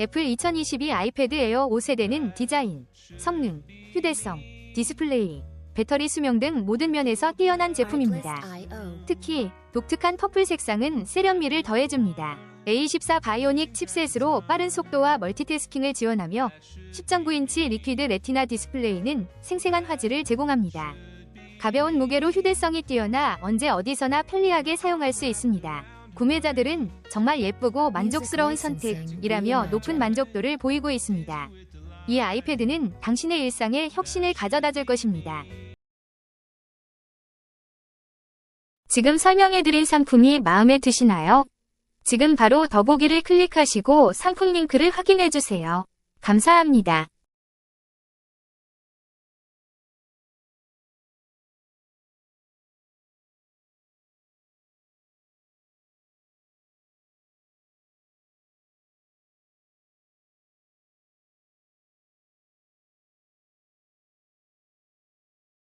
애플 2022 아이패드 에어 5세대는 디자인, 성능, 휴대성, 디스플레이, 배터리 수명 등 모든 면에서 뛰어난 제품입니다. 특히 독특한 퍼플 색상은 세련미를 더해줍니다. A14 바이오닉 칩셋으로 빠른 속도와 멀티태스킹을 지원하며 10.9인치 리퀴드 레티나 디스플레이는 생생한 화질을 제공합니다. 가벼운 무게로 휴대성이 뛰어나 언제 어디서나 편리하게 사용할 수 있습니다. 구매자들은 정말 예쁘고 만족스러운 선택이라며 높은 만족도를 보이고 있습니다. 이 아이패드는 당신의 일상에 혁신을 가져다 줄 것입니다. 지금 설명해드린 상품이 마음에 드시나요? 지금 바로 더보기를 클릭하시고 상품 링크를 확인해주세요. 감사합니다.